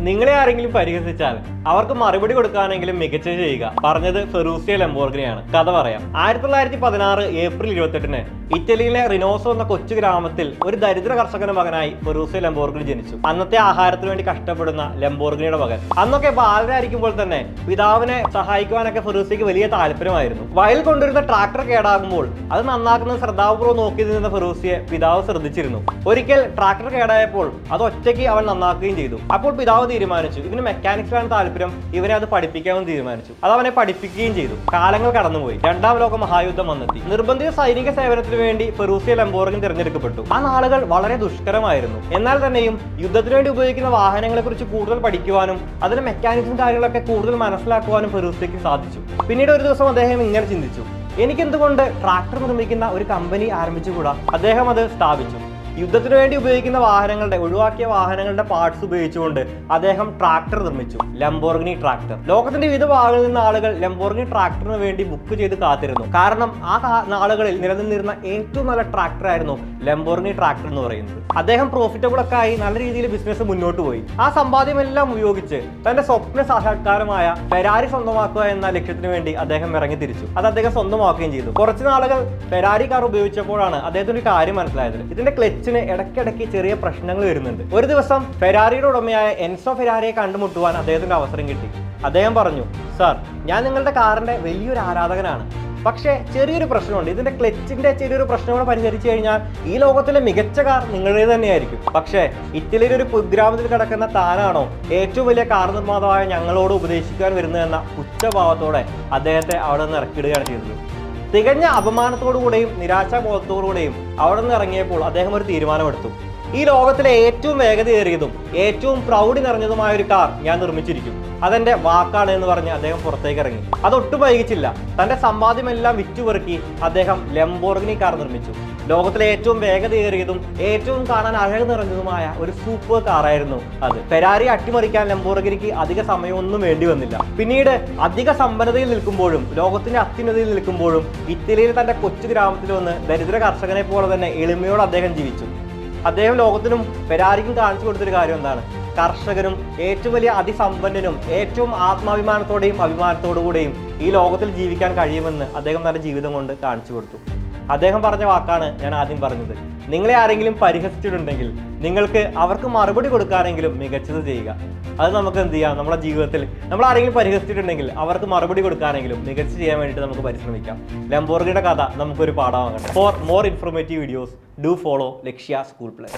നിങ്ങളെ ആരെങ്കിലും പരിഹസിച്ചാൽ അവർക്ക് മറുപടി കൊടുക്കാനെങ്കിലും മികച്ച ചെയ്യുക. പറഞ്ഞത് ഫെറൂസിയ ലംബോർഗിനെയാണ്. കഥ പറയാം. ആയിരത്തി തൊള്ളായിരത്തി പതിനാറ് ഏപ്രിൽ ഇരുപത്തെട്ടിന് ഇറ്റലിയിലെ റിനോസോ എന്ന കൊച്ചു ഗ്രാമത്തിൽ ഒരു ദരിദ്ര കർഷകന്റെ മകനായി ഫെറൂസിയ ലംബോർഗിനി ജനിച്ചു. അന്നത്തെ ആഹാരത്തിന് വേണ്ടി കഷ്ടപ്പെടുന്ന ലംബോർഗിനിയുടെ മകൻ. അന്നൊക്കെ ബാലനായിരിക്കുമ്പോൾ തന്നെ പിതാവിനെ സഹായിക്കുവാനൊക്കെ ഫെറൂസിക്ക് വലിയ താല്പര്യമായിരുന്നു. വയൽ കൊണ്ടുവരുന്ന ട്രാക്ടർ കേടാകുമ്പോൾ അത് നന്നാക്കുന്നത് ശ്രദ്ധാപൂർവം നോക്കി നിന്ന ഫെറൂസിയെ പിതാവ് ശ്രദ്ധിച്ചിരുന്നു. ഒരിക്കൽ ട്രാക്ടർ കേടായപ്പോൾ അത് ഒറ്റയ്ക്ക് അവൻ നന്നാക്കുകയും ചെയ്തു. അപ്പോൾ പിതാവ് തീരുമാനിച്ചു. ഇവന് മെക്കാനിക്സിലാണ് താല്പര്യം. ഇവരെ അത് പഠിപ്പിക്കാമെന്ന് തീരുമാനിച്ചു. അത് അവനെ പഠിപ്പിക്കുകയും ചെയ്തു. കാലങ്ങൾ കടന്നുപോയി. രണ്ടാം ലോക മഹായുദ്ധം വന്നെത്തി. നിർബന്ധിത സൈനിക സേവനത്തിന് വേണ്ടി ഫെറൂസിയ ലംബോർഗിൻ തിരഞ്ഞെടുക്കപ്പെട്ടു. ആ നാളുകൾ വളരെ ദുഷ്കരമായിരുന്നു. എന്നാൽ തന്നെയും യുദ്ധത്തിന് വേണ്ടി ഉപയോഗിക്കുന്ന വാഹനങ്ങളെ കുറിച്ച് കൂടുതൽ പഠിക്കുവാനും അതിലെ മെക്കാനിക്സും കാര്യങ്ങളൊക്കെ കൂടുതൽ മനസ്സിലാക്കുവാനും ഫെറൂസിയക്ക് സാധിച്ചു. പിന്നീട് ഒരു ദിവസം അദ്ദേഹം ഇങ്ങനെ ചിന്തിച്ചു. എനിക്കെന്തുകൊണ്ട് ട്രാക്ടർ നിർമ്മിക്കുന്ന ഒരു കമ്പനി ആരംഭിച്ചുകൂടാ? അദ്ദേഹം അത് സ്ഥാപിച്ചു. യുദ്ധത്തിന് വേണ്ടി ഉപയോഗിക്കുന്ന വാഹനങ്ങളുടെ ഒഴിവാക്കിയ വാഹനങ്ങളുടെ പാർട്സ് ഉപയോഗിച്ചുകൊണ്ട് അദ്ദേഹം ട്രാക്ടർ നിർമ്മിച്ചു. ലംബോർഗിനി ട്രാക്ടർ ലോകത്തിന്റെ വിവിധ ഭാഗങ്ങളിൽ നിന്ന് ആളുകൾ ലംബോർഗിനി ട്രാക്ടറിന് വേണ്ടി ബുക്ക് ചെയ്ത് കാത്തിരുന്നു. കാരണം ആ നാളുകളിൽ നിലനിന്നിരുന്ന ഏറ്റവും നല്ല ട്രാക്ടർ ആയിരുന്നു ലംബോർഗിനി ട്രാക്ടർ എന്ന് പറയുന്നത്. അദ്ദേഹം പ്രോഫിറ്റബിൾ ഒക്കെ ആയി നല്ല രീതിയിൽ ബിസിനസ് മുന്നോട്ട് പോയി. ആ സമ്പാദ്യം എല്ലാം ഉപയോഗിച്ച് തന്റെ സ്വപ്ന സാക്ഷാത്കാരമായ ഫെരാരി സ്വന്തമാക്കുക എന്ന ലക്ഷ്യത്തിന് വേണ്ടി അദ്ദേഹം ഇറങ്ങി തിരിച്ചു. അത് അദ്ദേഹം സ്വന്തമാക്കുകയും ചെയ്തു. കുറച്ച് നാളുകൾ ഫെരാരി കാർ ഉപയോഗിച്ചപ്പോഴാണ് അദ്ദേഹത്തിന് ഒരു കാര്യം മനസ്സിലായത്. ഇതിന്റെ ക്ലച്ചിന് ഇടയ്ക്കിടയ്ക്ക് ചെറിയ പ്രശ്നങ്ങൾ വരുന്നുണ്ട്. ഒരു ദിവസം ഫെരാറിയുടെ ഉടമയായ എൻസോ ഫെരാറിയെ കണ്ടുമുട്ടുവാൻ അദ്ദേഹത്തിന് അവസരം കിട്ടി. അദ്ദേഹം പറഞ്ഞു സാർ ഞാൻ നിങ്ങളുടെ കാറിന്റെ വലിയൊരു ആരാധകനാണ്. പക്ഷേ ചെറിയൊരു പ്രശ്നമുണ്ട്. ഇതിന്റെ ക്ലച്ചിന്റെ ചെറിയൊരു പ്രശ്നം കൂടെ പരിഹരിച്ചു കഴിഞ്ഞാൽ ഈ ലോകത്തിലെ മികച്ച കാർ നിങ്ങളുടേത് തന്നെയായിരിക്കും. പക്ഷേ ഇറ്റലിയിലെ ഒരു കുഗ്രാമത്തിൽ കിടക്കുന്ന താനാണോ ഏറ്റവും വലിയ കാർ നിർമ്മാതാവായ ഞങ്ങളോട് ഉപദേശിക്കാൻ വരുന്നതെന്ന ഉച്ചഭാവത്തോടെ അദ്ദേഹത്തെ അവിടെ നിന്ന് ഇറക്കിയിടുകയാണ് ചെയ്തത്. തികഞ്ഞ അപമാനത്തോടുകൂടെയും നിരാശാബോധത്തോടുകൂടെയും അവിടെ നിന്ന് ഇറങ്ങിയപ്പോൾ അദ്ദേഹം ഒരു തീരുമാനമെടുത്തു. ഈ ലോകത്തിലെ ഏറ്റവും വേഗതയേറിയതും ഏറ്റവും പ്രൗഡി നിറഞ്ഞതുമായ ഒരു കാർ ഞാൻ നിർമ്മിച്ചിരിക്കും. അതെന്റെ വാക്കാണ് എന്ന് പറഞ്ഞ് അദ്ദേഹം പുറത്തേക്ക് ഇറങ്ങി അതൊട്ടും വൈകിച്ചില്ല. തന്റെ സമ്പാദ്യമെല്ലാം വിറ്റുപെറുക്കി അദ്ദേഹം ലംബോർഗിനി കാർ നിർമ്മിച്ചു. ലോകത്തിലെ ഏറ്റവും വേഗതയേറിയതും ഏറ്റവും കാണാൻ അഴക് നിറഞ്ഞതുമായ ഒരു സൂപ്പർ കാറായിരുന്നു അത്. ഫെരാരി അട്ടിമറിക്കാൻ ലംബോർഗിനിക്ക് അധിക സമയമൊന്നും വേണ്ടി വന്നില്ല. പിന്നീട് അധിക സമ്പന്നതയിൽ നിൽക്കുമ്പോഴും ലോകത്തിന്റെ അത്യുന്നതയിൽ നിൽക്കുമ്പോഴും ഇറ്റലിയിൽ തന്റെ കൊച്ചു ഗ്രാമത്തിൽ വന്ന് ദരിദ്ര കർഷകനെ പോലെ തന്നെ എളിമയോടെ അദ്ദേഹം ജീവിച്ചു. അദ്ദേഹം ലോകത്തിനും പെരാരിക്കും കാണിച്ചു കൊടുത്തൊരു കാര്യം എന്താണ്? കർഷകനും ഏറ്റവും വലിയ അതിസമ്പന്നനും ഏറ്റവും ആത്മാഭിമാനത്തോടെയും അഭിമാനത്തോടു കൂടെയും ഈ ലോകത്തിൽ ജീവിക്കാൻ കഴിയുമെന്ന് അദ്ദേഹം തന്റെ ജീവിതം കൊണ്ട് കാണിച്ചു കൊടുത്തു. അദ്ദേഹം പറഞ്ഞ വാക്കാണ് ഞാൻ ആദ്യം പറഞ്ഞത്. നിങ്ങളെ ആരെങ്കിലും പരിഹസിച്ചിട്ടുണ്ടെങ്കിൽ നിങ്ങൾക്ക് അവർക്ക് മറുപടി കൊടുക്കാനെങ്കിലും മികച്ചത് ചെയ്യുക. അത് നമുക്ക് എന്ത് ചെയ്യാം? നമ്മുടെ ജീവിതത്തിൽ നമ്മൾ ആരെങ്കിലും പരിഹസിച്ചിട്ടുണ്ടെങ്കിൽ അവർക്ക് മറുപടി കൊടുക്കാനെങ്കിലും മികച്ച ചെയ്യാൻ വേണ്ടിയിട്ട് നമുക്ക് പരിശ്രമിക്കാം. ലംബോർഗിയുടെ കഥ നമുക്കൊരു പാഠമാകട്ടെ. For more informative videos do follow Lakshya school play